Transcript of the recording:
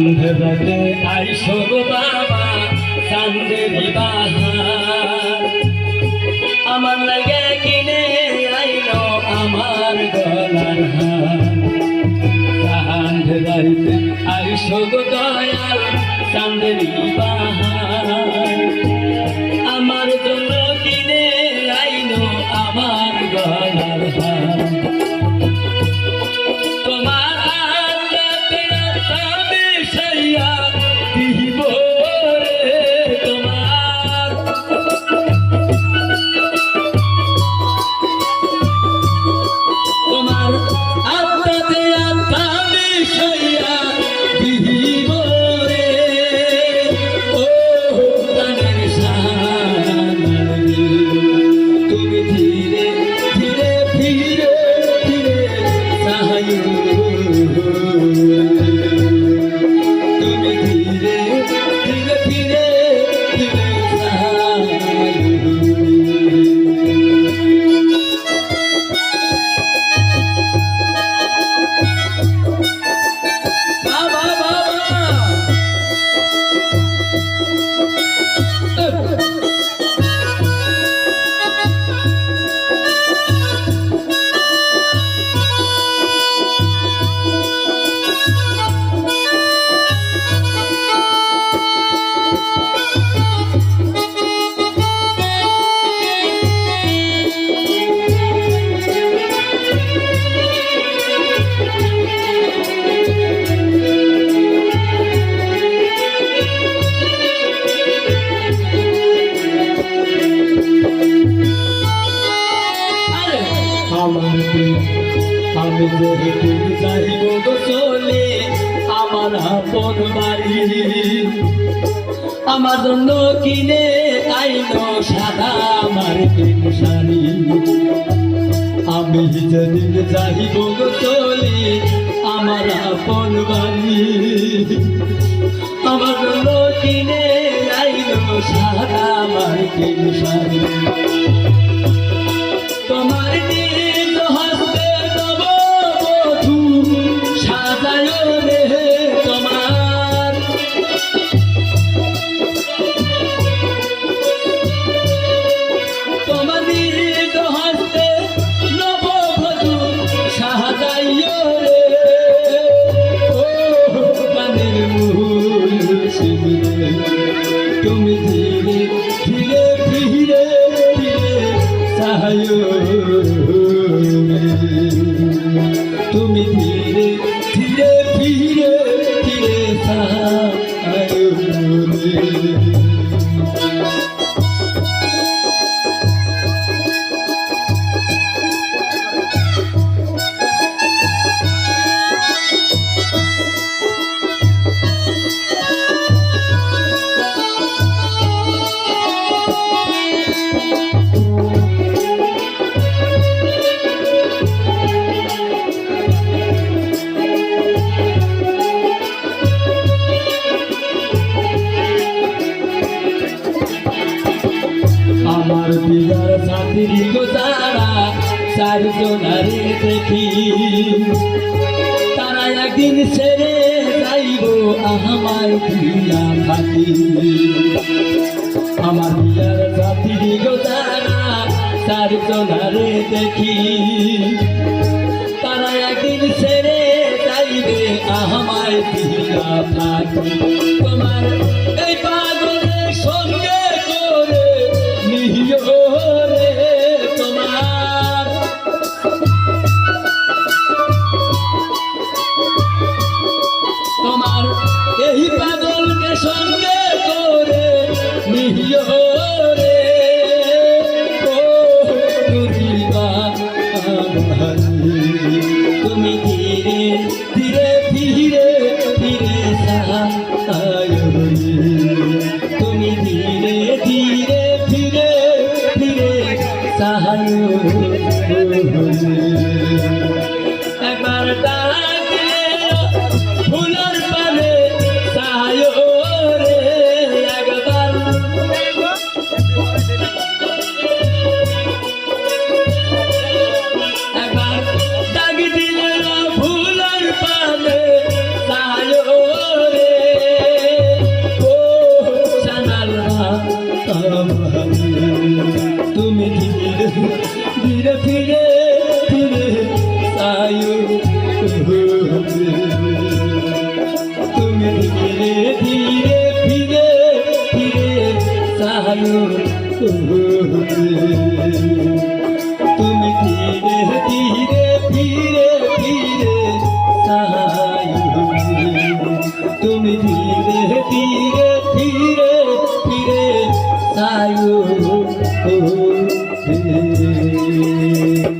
চান্দ বলে আইসো গো বাবা চান্দ বাবা আমার আপন বাড়ি আমার জন্য কিনে আইলো সাদা আমার প্রেম শাড়ি আমি যেদিন যাইব চলে আমার আপন বাড়ি আমার জন্য কিনে আইলো সাদা আমার প্রেম শাড়ি। ধীরে ধীরে তুমি ধীরে ধীরে ধীরে ধীরে চাহায়ো চারজনারে দেখি। তারা একদিন ছেড়ে যাইব আমায় দিয়া থাকি আমার বিয়ার সাথীর গোসারা চারজনারে দেখি। তারা একদিন ছেড়ে যাইবে আমায় দিয়া থাকি তোমার এই